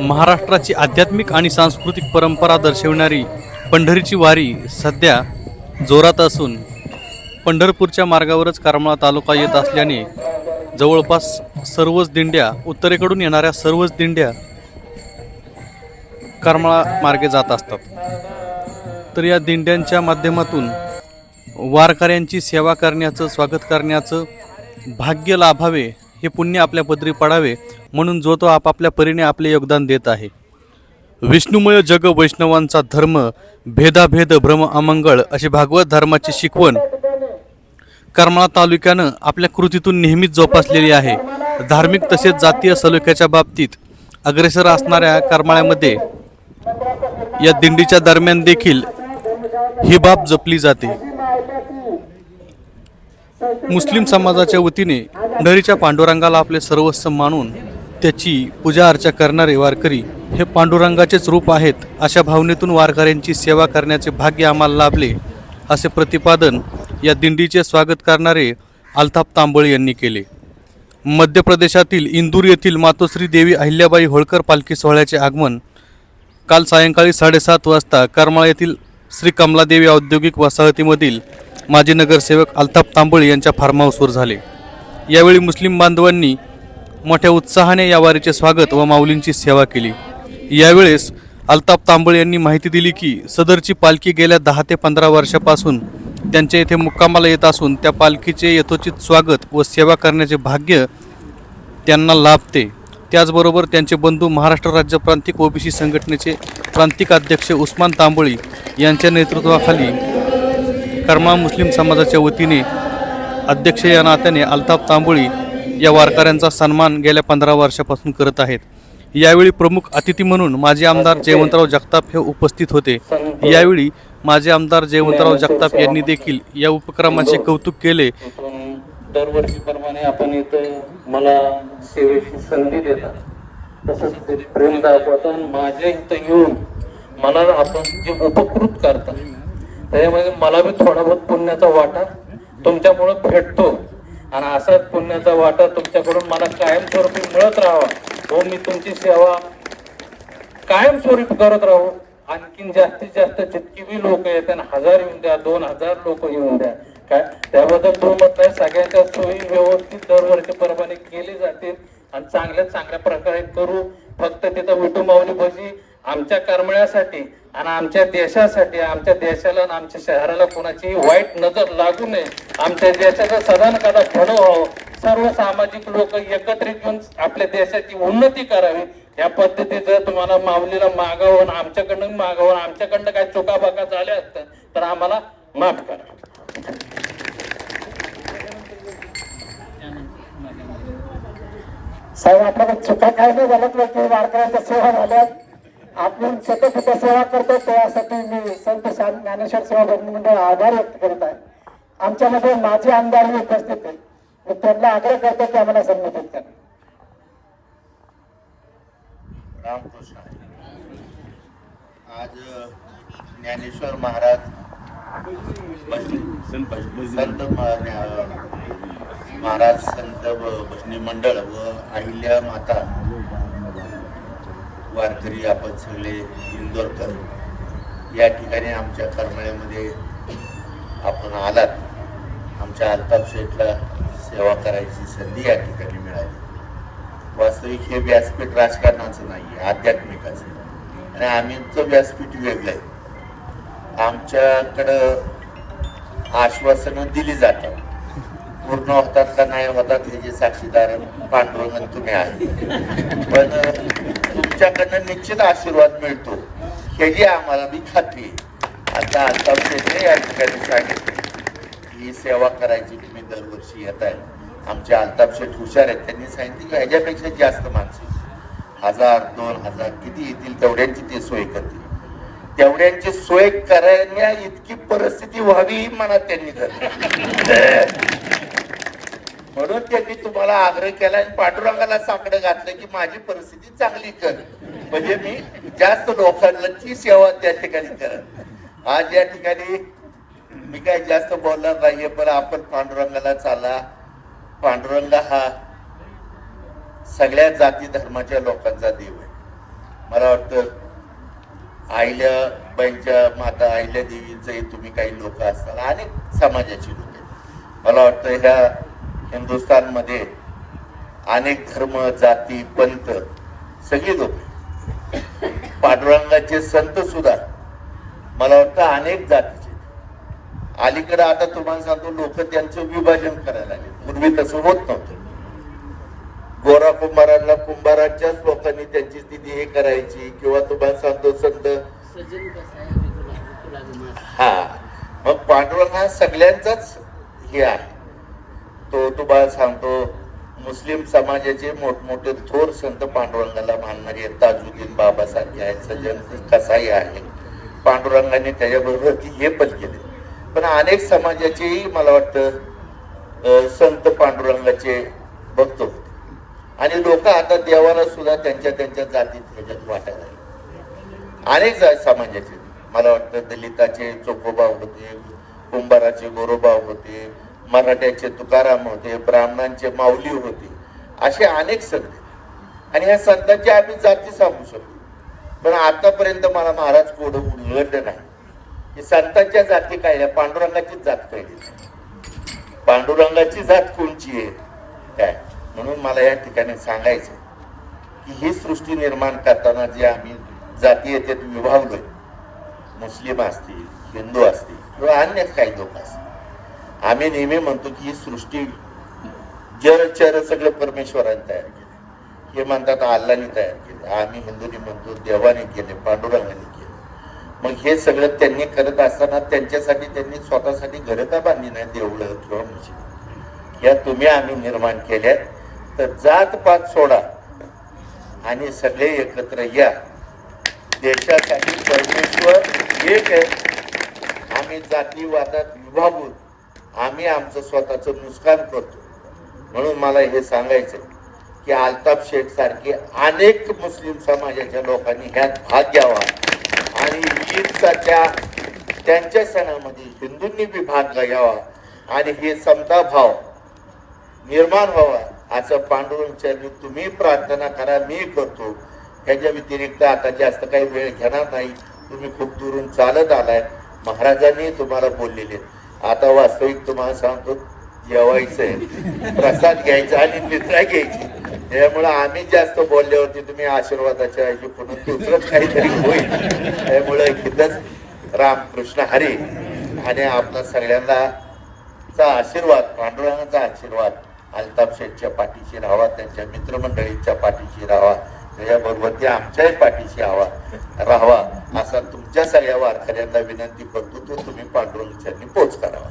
महाराष्ट्राची आध्यात्मिक आणि सांस्कृतिक परंपरा दर्शविणारी पंढरीची वारी सध्या जोरात असून पंढरपूरच्या मार्गावरच करमाळा तालुका येत असल्याने जवळपास सर्वच दिंड्या उत्तरेकडून येणाऱ्या सर्वच दिंड्या करमाळा मार्गे जात असतात. तर या दिंड्यांच्या माध्यमातून वारकऱ्यांची सेवा करण्याचं स्वागत करण्याचं भाग्य लाभावे हे पुण्य आपल्या पदरी पडावे म्हणून जो तो आपापल्या परीने आपले योगदान देत आहे. विष्णुमय जग वैष्णवांचा धर्म भेदाभेद भ्रम अमंगळ अशी भागवत धर्माची शिकवण. करमाळा तालुक्यानं आपल्या कृतीतून नेहमीच जोपासलेली आहे. धार्मिक तसेच जातीय सलोख्याच्या बाबतीत अग्रेसर असणाऱ्या करमाळ्यामध्ये या दिंडीच्या दरम्यान देखील ही बाब जपली जाते. मुस्लिम समाजाच्या वतीने नरीच्या पांडुरंगाला आपले सर्वस्व मानून त्याची पूजा अर्चा करणारे वारकरी हे पांडुरंगाचेच रूप आहेत अशा भावनेतून वारकऱ्यांची सेवा करण्याचे भाग्य आम्हाला लाभले असे प्रतिपादन या दिंडीचे स्वागत करणारे अल्ताफ तांबळे यांनी केले. मध्य प्रदेशातील इंदूर येथील मातोश्री देवी अहिल्याबाई होळकर पालखी सोहळ्याचे आगमन काल सायंकाळी साडेसात वाजता करमाळ येथील श्री कमलादेवी औद्योगिक वसाहतीमधील माजी नगरसेवक अल्ताफ तांबळे यांच्या फार्म हाऊसवर झाले. यावेळी मुस्लिम बांधवांनी मोठ्या उत्साहाने या वारीचे स्वागत व माऊलींची सेवा केली. यावेळेस अल्ताफ तांबळे यांनी माहिती दिली की सदरची पालखी गेल्या दहा ते पंधरा वर्षापासून त्यांच्या येथे मुक्कामाला येत असून त्या पालखीचे यथोचित स्वागत व सेवा करण्याचे भाग्य त्यांना लाभते. त्याचबरोबर त्यांचे बंधू महाराष्ट्र राज्य प्रांतिक ओबीसी संघटनेचे प्रांतिक अध्यक्ष उस्मान तांबोळी यांच्या नेतृत्वाखाली कर्मा मुस्लिम समाजाच्या वतीने अध्यक्ष या नात्याने अल्ताफ तांबोळी या वारकऱ्यांचा सन्मान गेल्या पंधरा वर्षापासून करत आहेत. यावेळी प्रमुख अतिथी म्हणून माजी आमदार जयवंतराव जगताप हे उपस्थित होते. यावेळी माजी आमदार जयवंतराव जगताप यांनी देखील या उपक्रमाचे कौतुक केले. दरवर्षीप्रमाणे आपण इथं मला सेवेची संधी देतात. तसंच ते प्रेम दाखवतात. माझ्या इथं येऊन मला आपण जे उपकृत करतात त्याच्यामध्ये मला बी थोडा बहुत पुण्याचा वाटा तुमच्यामुळं भेटतो. आणि असाच पुण्याचा वाटा तुमच्याकडून मला कायमस्वरूपी मिळत राहावा. हो मी तुमची सेवा कायमस्वरूपी करत राहू. आणखीन जास्तीत जास्त जितकी बी लोक येतात आणि हजार येऊन द्या दोन हजार लोक येऊन द्या. काय? त्याबद्दल मत नाही सगळ्यांच्या सोयी व्यवस्थित दरवर्षीप्रमाणे केली जातील. आणि चांगल्या चांगल्या प्रकारे करू. फक्त तिथं विटुंबावली माऊली भजी आमच्या करमळ्यासाठी आणि आमच्या देशासाठी आमच्या देशाला आणि आमच्या शहराला कोणाची वाईट नजर लागू नये. आमच्या देशाचं सदान कदा भलं व्हावं. सर्व सामाजिक लोक एकत्रित येऊन आपल्या देशाची उन्नती करावी. या पद्धतीचं तुम्हाला माऊलीला मागावं आमच्याकडनं मागावं आमच्याकडनं काय चुकाबाका झाल्या असत्या तर आम्हाला माफ करा. साहेब आपल्याला चुका काय नाही झाल्यात वारकऱ्यांच्या सेवा झाल्यात. आपण सतत सेवा करतो त्यासाठी मी संत ज्ञानेश्वर सेवा भजनी मंडळ आभार व्यक्त करत आहे. आमच्यामध्ये माझे आमदारही उपस्थित आहेत. मी त्यांना आग्रह करतो की आम्हाला संमतीत करा. रामकृष्ण. आज ज्ञानेश्वर महाराज संत महाराज संत भजनी मंडळ व अहिल्या माता वारकरी आपण सगळे इंदोरकर या ठिकाणी आमच्या करमाळ्यामध्ये आपण आलात. आमच्या अल्ताफ शेठला सेवा करायची संधी या ठिकाणी मिळाली. वास्तविक हे व्यासपीठ राजकारणाचं नाही आहे आध्यात्मिकाचं. आणि आम्हीचं व्यासपीठ वेगळं आहे. आमच्याकडं आश्वासनं दिली जातात. पूर्ण होतात का नाही होतात हे जे साक्षीदार पांडुरंग तुम्ही आहे पण तुमच्याकडनं निश्चित आशीर्वाद मिळतो. ह्याची आम्हाला मी खात्री आता आता शेठे या ठिकाणी सांगितले ही सेवा करायची तुम्ही दरवर्षी येत आहे. आमचे अल्ताप शेठ हुशार आहेत. त्यांनी सांगितलं की ह्याच्यापेक्षा जास्त माणसं. हजार दोन हजार किती येतील तेवढ्यांची ते सोय करतील. तेवढ्यांची सोय करण्या इतकी परिस्थिती व्हावी ही मनात त्यांनी धरली. म्हणून त्यांनी तुम्हाला आग्रह केला आणि पांडुरंगाला साकडं घातलं की माझी परिस्थिती चांगली कर. म्हणजे मी जास्त लोकांची सेवा त्या ठिकाणी करत आज या ठिकाणी मी काय जास्त बोलणार नाहीये पण आपण पांडुरंगाला चाला. पांडुरंग हा सगळ्या जाती धर्माच्या लोकांचा देव आहे. मला वाटतं आहिल्याबाईंच्या माता आईल्या देवीचंही तुम्ही काही लोक असाल अनेक समाजाची लोक आहेत. मला वाटतं ह्या हिंदुस्थानमध्ये अनेक धर्म जाती पंथ सगळी लोक पांडुरंगाचे संत सुद्धा मला वाटतं अनेक जातीचे अलीकडे आता तुम्हाला सांगतो लोक त्यांचं विभाजन करायला लागले. पूर्वी तसं होत नव्हतं. गोरा कुंभारांना कुंभाराच्याच लोकांनी त्यांची स्थिती हे करायची किंवा तुम्हाला सांगतो संत हा. मग पांडुरंग हा सगळ्यांचाच हे आहे. तो तुम्हाला सांगतो मुस्लिम समाजाचे मोठमोठे थोर संत पांडुरंगाला मानणारे आहेत. ताजुद्दीन बाबासारखे आहेत सज्जन कसाई आहे. पांडुरंगाने त्याच्याबरोबर ती हे पण केले. पण अनेक समाजाचेही मला वाटतं संत पांडुरंगाचे भक्त होते. आणि लोक आता देवाला सुद्धा त्यांच्या त्यांच्या जातीत ह्याच्यात वाटायला अनेक समाजाचे. मला वाटतं दलिताचे चोखोबा होते कुंभाराचे गोरोबा होते मराठ्याचे तुकाराम होते ब्राह्मणांचे माऊली होते असे अनेक संत आणि या संतांची आम्ही जाती सांगू शकतो. पण आतापर्यंत मला महाराज कोड उलगडलं नाही. की संतांच्या जाती काय? पांडुरंगाचीच जात कळली पांडुरंगाची जात कोणची आहे? काय? म्हणून मला या ठिकाणी सांगायचं की ही सृष्टी निर्माण करताना जे आम्ही जाती येते विभागलोय. मुस्लिम असतील हिंदू असतील किंवा अन्य काही लोक असतील. आम्ही नेहमी म्हणतो की ही सृष्टी जर चर सगळं परमेश्वराने तयार केलं. हे म्हणतात अल्लाने तयार केले. आम्ही हिंदूंनी म्हणतो देवाने केले पांडुरंगाने केले. मग हे सगळं त्यांनी करत असताना त्यांच्यासाठी त्यांनी स्वतःसाठी घरं का बांधली नाही देवळं किंवा मशीद? या तुम्ही आम्ही निर्माण केल्या तर जात पात सोडा आणि सगळे एकत्र या. देशासाठी परमेश्वर एक आहे. आम्ही जातीवादात विभागून आम्ही आमचं स्वतःचं नुकसान करतो. म्हणून मला हे सांगायचं की अल्ताफ शेख सारखी अनेक मुस्लिम समाजाच्या लोकांनी ह्यात भाग घ्यावा. आणि ईदचा त्या त्यांच्या सणामध्ये हिंदूंनी बी भाग घ्यावा. आणि हे समता भाव निर्माण व्हावा असं पांडुरंगच्या तुम्ही प्रार्थना करा मी करतो. ह्याच्या व्यतिरिक्त आता जास्त काही वेळ घेणार नाही. तुम्ही खूप दुरून चालत आलाय. महाराजांनी तुम्हाला बोललेले आता वास्तविक तुम्हाला सांगतो जेवायचंय. प्रसाद घ्यायचा आणि निद्रा घ्यायची. त्यामुळे आम्ही जास्त बोलल्यावरती तुम्ही आशीर्वादाच्या ऐवजी पुन्हा दुसरंच काहीतरी होईल. त्यामुळे इथंच रामकृष्ण हरी आणि आपल्या सगळ्यांना चा आशीर्वाद पांडुरंगाचा आशीर्वाद अल्ताफ शेठच्या पाठीशी राहावा त्यांच्या मित्रमंडळीच्या पाठीशी राहावा. त्याच्याबरोबर ते आमच्याही पाठीशी हवा राहावा असा तुमच्या सगळ्या वारकऱ्यांना विनंती करतो तो तुम्ही पांडुरंगच्यांनी पोच करावा.